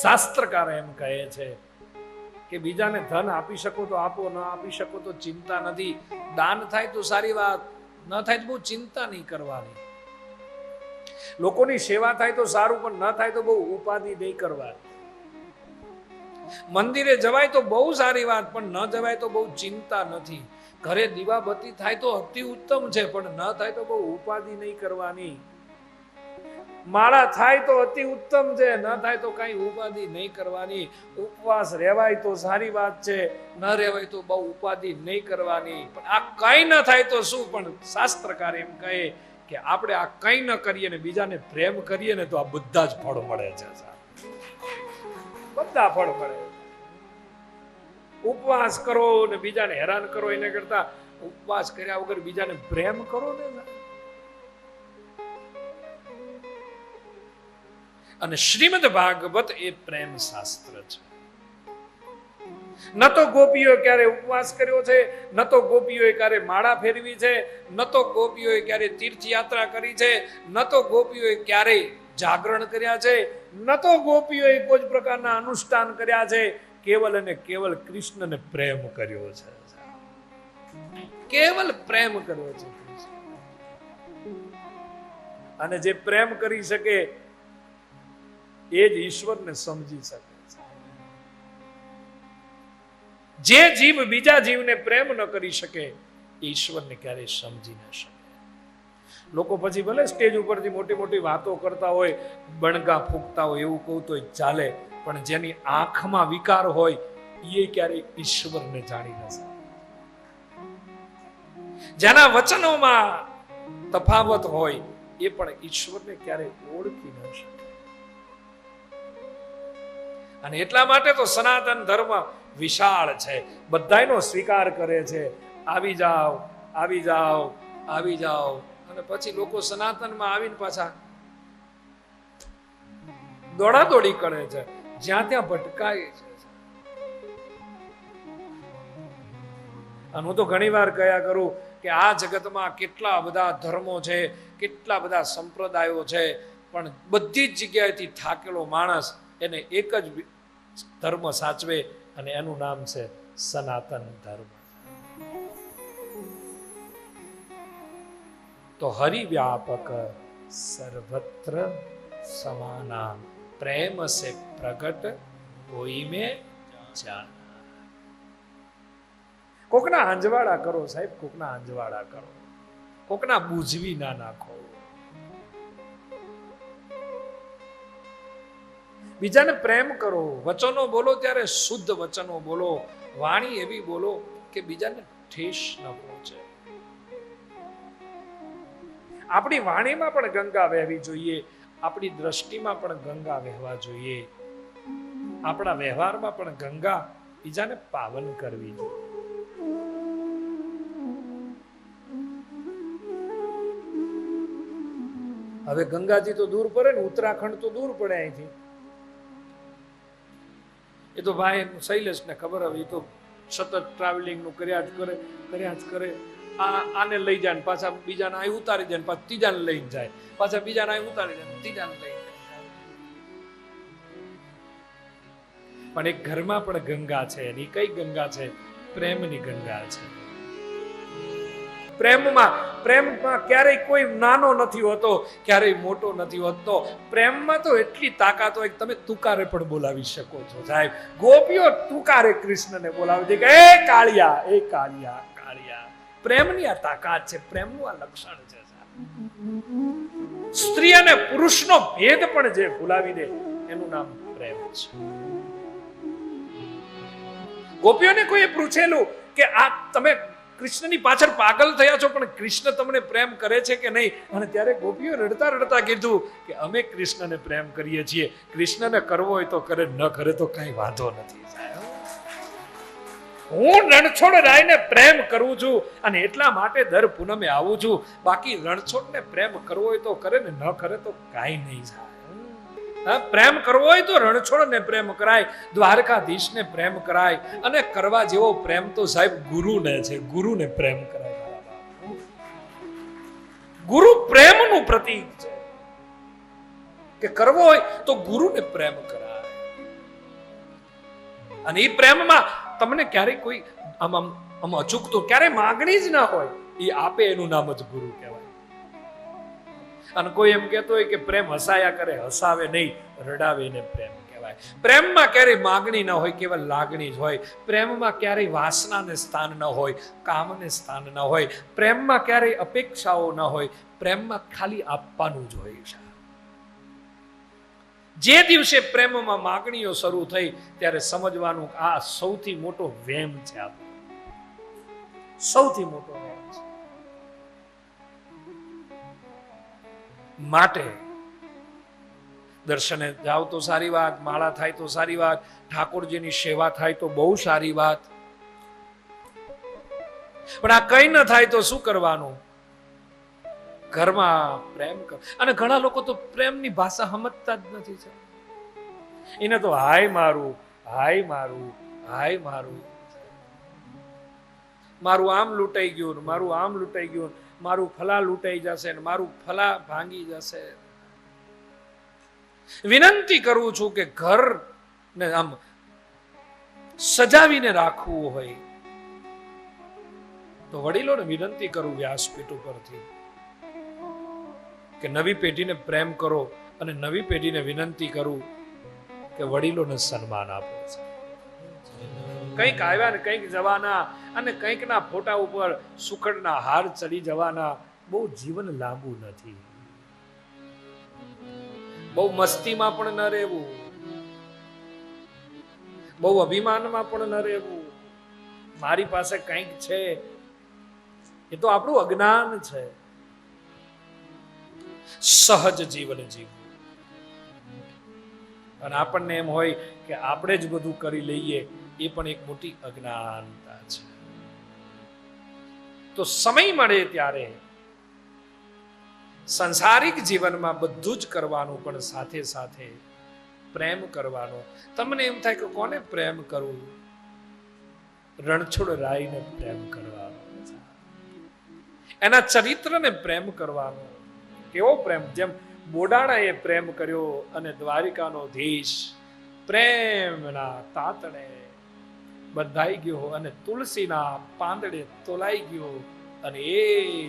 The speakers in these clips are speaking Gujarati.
શાસ્ત્રકાર એમ કહે છે કે બીજાને ધન આપી શકો તો આપો, ન આપી શકો તો ચિંતા નથી. દાન થાય તો સારી વાત, ન થાય તો બહુ ચિંતા નહીં કરવાની. લોકોની સેવા થાય તો સારું, પણ ન થાય તો બહુ ઉપાધિ નહીં કરવાની. મંદિરે જવાય તો બહુ સારી વાત, પણ ન જવાય તો બહુ ચિંતા નથી. ઘરે દીવાબત્તી થાય તો અતિ ઉત્તમ છે, પણ ન થાય તો બહુ ઉપાધિ નહીં કરવાની. માળા થાય તો અતિ ઉત્તમ છે, ન થાય તો કઈ ઉપાધિ નહીં કરવાની. ઉપવાસ રહેવાય તો સારી વાત છે, ન રહેવાય તો બહુ ઉપાધિ નહીં કરવાની. પણ આ કઈ ન થાય તો શું? પણ શાસ્ત્રકાર એમ કહે કે આપણે આ કઈ ન કરીએ ને બીજાને પ્રેમ કરીએ ને તો આ બધા જ ફળ મળે છે બધા ફળ મળે. ઉપવાસ કરો ને બીજાને હેરાન કરો એને કરતા ઉપવાસ કર્યા વગર બીજાને પ્રેમ કરો ને અને શ્રીમદ ભાગવત એ પ્રેમ શાસ્ત્ર છે. ન તો ગોપીઓએ ક્યારે ઉપવાસ કર્યો છે, ન તો ગોપીઓએ ક્યારે માળા ફેરવી છે, ન તો ગોપીઓએ ક્યારે તીર્થયાત્રા કરી છે, ન તો ગોપીઓએ ક્યારે જાગરણ કર્યા છે, ન તો ગોપીઓએ કોઈ જ પ્રકારના અનુષ્ઠાન કર્યા છે, કેવલ અને કેવલ કૃષ્ણને પ્રેમ કર્યો છે. કેવલ પ્રેમ કર્યો છે. અને જે પ્રેમ કરી શકે એ જ ઈશ્વરને સમજી શકે છે. જે જીવ બીજા જીવને પ્રેમ ન કરી શકે, ઈશ્વરને ક્યારેય સમજી ન શકે. લોકો પછી ભલે સ્ટેજ ઉપરથી મોટી મોટી વાતો કરતા હોય, બણગા ફૂંકતા હોય, એવું કહું તો ચાલે, પણ જેની આંખમાં વિકાર હોય એ ક્યારેય ઈશ્વરને જાણી ન શકે. જેના વચનોમાં તફાવત હોય, એ પણ ઈશ્વરને ક્યારેય ઓળખી ન શકે. અને એટલા માટે તો સનાતન ધર્મ વિશાળ છે. બધાયનો સ્વીકાર કરે છે, આવી જાઓ આવી જાઓ આવી જાઓ. અને પછી લોકો સનાતનમાં આવીને પાછા દોડાદોડી કરે છે. જ્યાં ત્યાં ભટકાય છે. અને હું તો ઘણી વાર કહ્યા કરું કે આ જગતમાં કેટલા બધા ધર્મો છે, કેટલા બધા સંપ્રદાયો છે, પણ બધી જ જગ્યાએથી થાકેલો માણસ એને એક જ ધર્મ સાચવે અને એનું નામ છે સનાતન ધર્મ. તો હરિવ્યાપક સર્વત્ર સમાના પ્રેમ સે પ્રગટ કોઈ મે જાના. કોકના આંજવાળા કરો સાહેબ, કોકના આંજવાળા કરો. કોકના બુજવી ના નાખો. બીજાને પ્રેમ કરો. વચનો બોલો ત્યારે શુદ્ધ વચનો બોલો. વાણી એવી બોલો કે બીજાને ઠેસ ન પહોંચે. આપણી વાણીમાં પણ ગંગા વહેવી જોઈએ. આપણી દ્રષ્ટિમાં પણ ગંગા વહેવા જોઈએ. આપણા વ્યવહારમાં પણ ગંગા બીજાને પાવન કરવી જોઈએ. હવે ગંગાજી તો દૂર પડે ને ઉત્તરાખંડ તો દૂર પડે અહીંથી. એ તો ભાઈ શૈલેષને ખબર હવે એ તો સતત ટ્રાવેલિંગનું કર્યા જ કરે, કર્યા જ કરે. આ આને લઈ જાય ને પાછા બીજાને અહીં ઉતારી દે ને પાછા ત્રીજાને લઈને જાય. પાછા બીજાને અહીં ઉતારી દે ત્રીજાને લઈને જાય. પણ એક ઘરમાં પણ ગંગા છે, એની કઈ ગંગા છે? પ્રેમની ગંગા છે. પ્રેમમાં પ્રેમમાં ક્યારેય કોઈ નાનો નથી હોતો, ક્યારેય મોટો નથી હોતો. પ્રેમમાં તો એટલી તાકાત હોય કે તમે તુકારે પણ બોલાવી શકો છો, સાહેબ. ગોપીઓ તુકારે કૃષ્ણને બોલાવે છે કે, એ કાળિયા એ કાળિયા કાળિયા. પ્રેમની આ તાકાત છે, પ્રેમનું આ લક્ષણ છે સ્ત્રી અને પુરુષનો ભેદ પણ જે ભૂલાવી દે, એનું નામ પ્રેમ છે. ગોપીઓને કોઈએ પૂછેલું કે, આ તમે કૃષ્ણની પાછળ પાગલ થયા છો પણ કૃષ્ણ તમને પ્રેમ કરે છે કે નહીં? અને ત્યારે ગોપીઓ રડતા રડતા કીધું કે અમે કૃષ્ણને પ્રેમ કરીએ છીએ. કૃષ્ણને કરવો હોય તો કરે ન કરે તો કઈ વાંધો નથી. હું રણછોડ રાયને પ્રેમ કરું છું અને એટલા માટે દર પૂનમે આવું છું. બાકી રણછોડને પ્રેમ કરવો હોય તો કરે ને ન કરે તો કાંઈ નહીં હા, પ્રેમ કરવો હોય તો રણછોડને પ્રેમ કરાય, દ્વારકાધીશને પ્રેમ કરાય, અને કરવા જેવો પ્રેમ તો સાહેબ ગુરુને છે, ગુરુને પ્રેમ કરાય. ગુરુ પ્રેમ ગુરુ પ્રેમનું પ્રતીક છે. કે કરવો હોય તો ગુરુને પ્રેમ કરાય. અને એ પ્રેમમાં તમને ક્યારેય કોઈ આમ આમ અચૂકતું ક્યારેય માગણી જ ના હોય. એ આપે એનું નામ જ ગુરુ કહેવાય. અને કોઈ એમ કહેતો હોય કે પ્રેમ હસાયા કરે, હસાવે નહીં રડાવે એને પ્રેમ કહેવાય. પ્રેમમાં ક્યારેય માગણી ન હોય, કેવલ લાગણી જ હોય. પ્રેમમાં ક્યારેય વાસનાને સ્થાન ન હોય, કામને સ્થાન ન હોય. પ્રેમમાં ક્યારેય અપેક્ષાઓ ન હોય, પ્રેમમાં ખાલી આપવાનું જ હોય છે. જે દિવસે પ્રેમમાં માગણીઓ શરૂ થઈ, ત્યારે સમજવાનું આ સૌથી મોટો વેમ છે સૌથી મોટો વેમ છે. માટે. દર્શને જાઓ તો સારી વાત, માળા થાય તો સારી વાત, ઠાકોરજીની સેવા થાય તો બહુ સારી વાત. પણ આ કઈ ન થાય તો શું કરવાનું? ઘરમાં પ્રેમ કર. અને ઘણા લોકો તો પ્રેમની ભાષા સમજતા જ નથી એને તો હાય મારું હાય મારું હાય મારું. મારું આમ લૂંટાઈ ગયું મારું આમ લૂંટાઈ ગયું મારું ફલા લૂંટાઈ જશે ને મારું ફલા ભાંગી જશે. વિનંતી કરું છું કે ઘર ને આમ સજાવીને રાખવું હોય. તો વડીલોને વિનંતી કરું વ્યાસપીઠ ઉપરથી કે નવી પેઢીને પ્રેમ કરો અને નવી પેઢીને વિનંતી કરું કે વડીલોને સન્માન આપો. કંઈક આવ્યા ને કંઈક જવાના અને કંઈકના ફોટા ઉપર સુખડના હાર ચડી જવાના. બહુ જીવન લાંબુ નથી. બહુ મસ્તીમાં પણ ન રહેવું. બહુ અભિમાનમાં પણ ન રહેવું. મારી પાસે કંઈક છે. એ તો આપણું અજ્ઞાન છે. સહજ જીવન જીવવું. અને આપણને એમ હોય કે આપણે જ બધું કરી લઈએ. એ પણ એક મોટી અજ્ઞાનતા છે. તો સમય મળે ત્યારે સંસારિક જીવનમાં બધું જ કરવાનું પણ સાથે સાથે પ્રેમ કરવાનો. તમને એમ થાય કે કોને પ્રેમ કરવું? રણછોડ રાયને પ્રેમ કરવાનો. એના ચરિત્રને પ્રેમ કરવાનો. કેવો પ્રેમ? જેમ બોડાણાએ પ્રેમ કર્યો અને દ્વારિકાનો ધીશ પ્રેમના તાતણે બંધાઈ ગયો અને તુલસીના પાંદડે તોલાઈ ગયો અને એ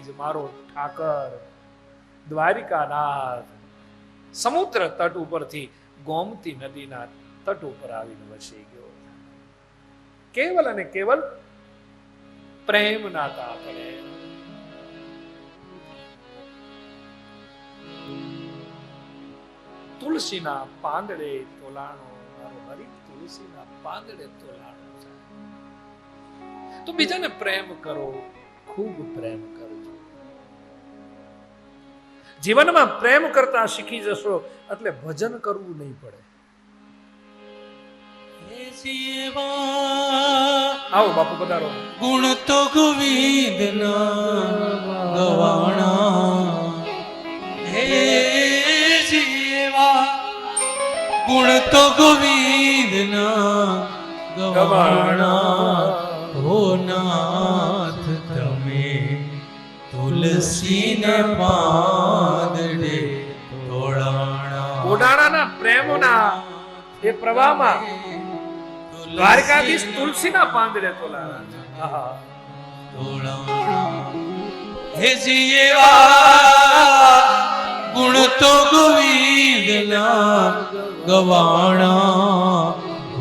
જ મારો ઠાકર, દ્વારિકાનાથ. સમુદ્ર તટ ઉપરથી ગોમતી નદીના તટ ઉપર આવીને વસી ગયો. કેવલ અને કેવલ પ્રેમના તાતણે તુલસીના પાંદડે તોલાણો, મારો હરિ તુલસીના પાંદડે તોલાણો. તો બીજાને પ્રેમ કરો. ખૂબ પ્રેમ કરજો જીવનમાં પ્રેમ કરતા શીખી જશો, એટલે ભજન કરવું નહીં પડે. આવો બાપુ પધારો. ગુણ તો ગોવિંદ ગવાણા. હે જીવા ગુણ તો ગોવિંદ ગવાણા. તુલસીને પાંદડે તોડાણા ઓડાણાના પ્રેમના એ પ્રવાહમાં દ્વારકાધીશ તુલસીના પાંદડે. આહા. હે જીવા ગુણ તો ગોવિંદના ગવાણા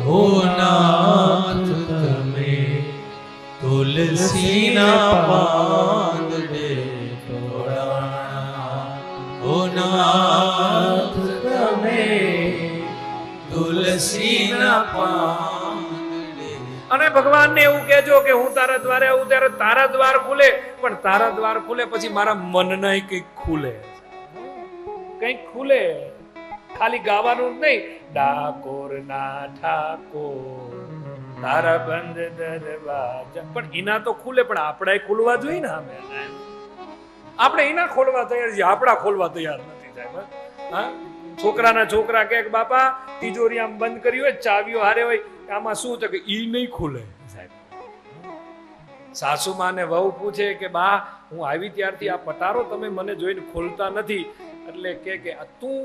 હો નાથ તમે તુલસીના પાંદડે તુલસીના પાંદડે અને ભગવાનને એવું કહેજો કે હું તારા દ્વારે આવું ત્યારે તારા દ્વાર ખુલે, પણ તારા દ્વાર ખુલે પછી મારા મનના કંઈક ખુલે. કંઈક ખુલે. ખાલી ગાવાનું જ નહીં. ડાકોર ના ઠાકોર, તારા બંધ દરવાજા. પણ એના તો ખુલે, પણ આપણે ખુલવા જોઈએ ને અમે. આપણે એના ખોલવા તૈયાર છીએ. આપણા ખોલવા તૈયાર નથી સાહેબ. હા? છોકરાના છોકરા કે, બાપા, તિજોરી આમ બંધ કરી હોય, ચાવીઓ હારે હોય. આમાં શું છે કે ઈ નહીં ખુલે સાહેબ. સાસુમાં ને વહુ પૂછે કે, બા, હું આવી ત્યારથી આ પટારો તમે મને જોઈને ખોલતા નથી. એટલે કે કે તું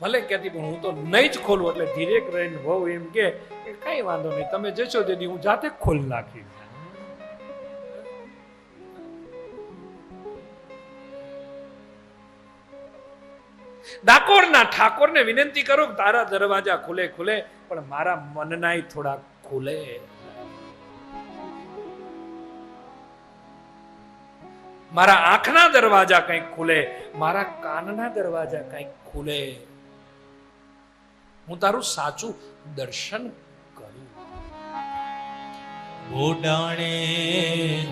ભલે કહેતી, પણ હું તો નહીં જ ખોલું. એટલે ધીરેક રહીને વહુ એમ કે, કાંઈ વાંધો નહીં, તમે જશો તેથી હું જાતે ખોલી નાખીશ. ડાકોરના ઠાકોરને વિનંતી કરો કે તારા દરવાજા ખુલે ખુલે, પણ મારા મનનાય થોડા ખુલે. મારા આંખના દરવાજા કંઈક ખુલે, મારા કાનના દરવાજા કંઈક ખુલે. હું તારું સાચું દર્શન કરું. બોડાણે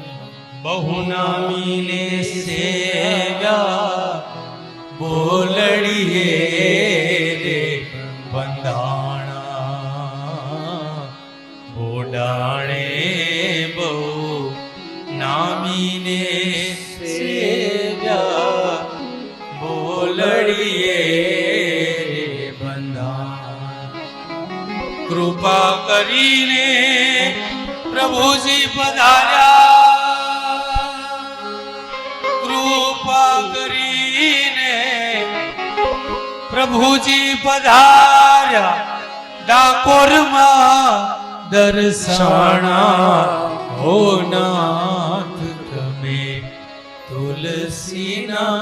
બહુ નામીને સેવ્યા. બોલડીએ રે બંધાણા. બોડાણે બહુ નામીને સેવ્યા. બોલડીએ રે બંધાણા. કૃપા કરીને પ્રભુજી પધાર્યા. પ્રભુજી પધાર્યા. ડાકોરમાં દર્શના હો નાથ તમે તુલસીના